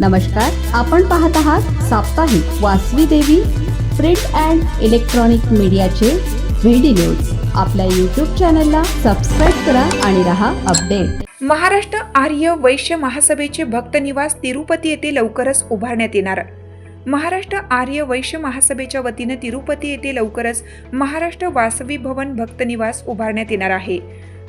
नमस्कार आपण पाहत आहात साप्ताहिक Vasavi Devi print and electronic मीडियाचे व्हिडी न्यूज आपल्या यूट्यूब चॅनलला सबस्क्राईब करा आणि रहा अपडेट महाराष्ट्र आर्य वैश्य महासभेचे भक्त निवास तिरुपती येथे लवकरच उभारण्यात येणार. महाराष्ट्र आर्य वैश्य महासभेच्या वतीनं तिरुपती येथे लवकरच महाराष्ट्र वासवी भवन भक्तनिवास उभारण्यात येणार आहे.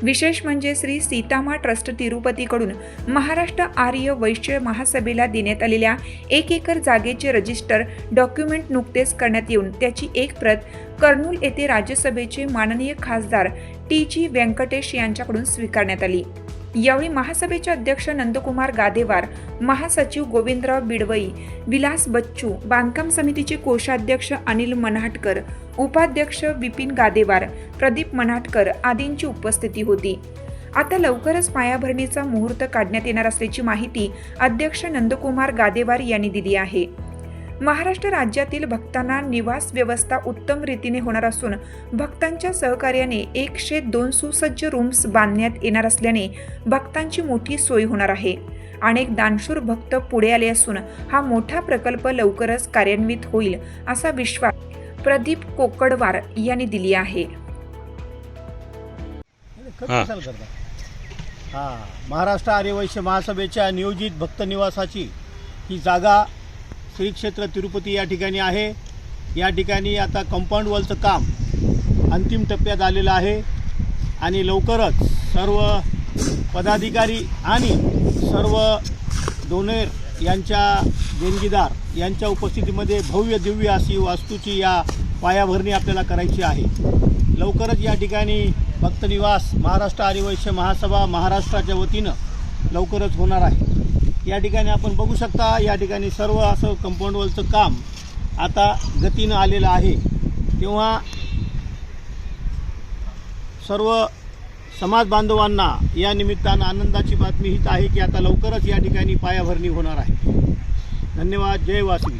विशेष म्हणजे श्री सीतामा ट्रस्ट तिरुपतीकडून महाराष्ट्र आर्य वैश्य महासभेला देण्यात आलेल्या एक एकर जागेचे रजिस्टर डॉक्युमेंट नुकतेच करण्यात येऊन त्याची एक प्रत कर्नूल येथे राज्यसभेचे माननीय खासदार टी जी व्यंकटेश यांच्याकडून स्वीकारण्यात आली. यावेळी महासभेचे अध्यक्ष नंदकुमार गादेवार महासचिव गोविंदराव बिडवई विलास बच्चू बांधकाम समितीचे कोषाध्यक्ष अनिल मन्हाटकर उपाध्यक्ष विपिन गादेवार प्रदीप मन्हाटकर आदींची उपस्थिती होती. आता लवकरच पायाभरणीचा मुहूर्त काढण्यात येणार असल्याची माहिती अध्यक्ष नंदकुमार गादेवार यांनी दिली आहे. महाराष्ट्र राज्यातील भक्तांना निवास व्यवस्था उत्तम रीतीने होणार असून भक्तांच्या सहकार्याने एकशे दोन सुसज्ज रूम्स बांधण्यात येणार असल्याने भक्तांची मोठी सोय होणार आहे. अनेक दानशूर भक्त पुढे आले असून हा मोठा प्रकल्प लवकरच कार्यान्वित होईल असा विश्वास प्रदीप कोकडवार यांनी दिली आहे. हा. महाराष्ट्र आर्यवैश्य महासभेच्या नियोजित भक्त निवासाची ही जागा श्री क्षेत्र तिरुपती या ठिकाणी आहे. या ठिकाणी आता कंपाऊंड वॉलचं काम अंतिम टप्प्यात आलेलं आहे. आणि लवकरच सर्व पदाधिकारी आणि सर्व डोनेर यांच्या देणगीदार यांच्या उपस्थितीमध्ये भव्य दिव्य अशी वास्तूची या पायाभरणी आपल्याला करायची आहे. लवकरच या ठिकाणी भक्तनिवास महाराष्ट्र आदिवैश्य महासभा महाराष्ट्राच्या वतीनं लवकरच होणार आहे. या ठिकाणी आपण बघू शकता या ठिकाणी सर्व असं कंपाऊंड वॉलचं काम आता गतीनं आलेलं आहे. तेव्हा सर्व समाज बांधवांना या निमित्तानं आनंदाची बातमी हीच आहे की आता लवकरच या ठिकाणी पायाभरणी होणार आहे. धन्यवाद जय वासवी.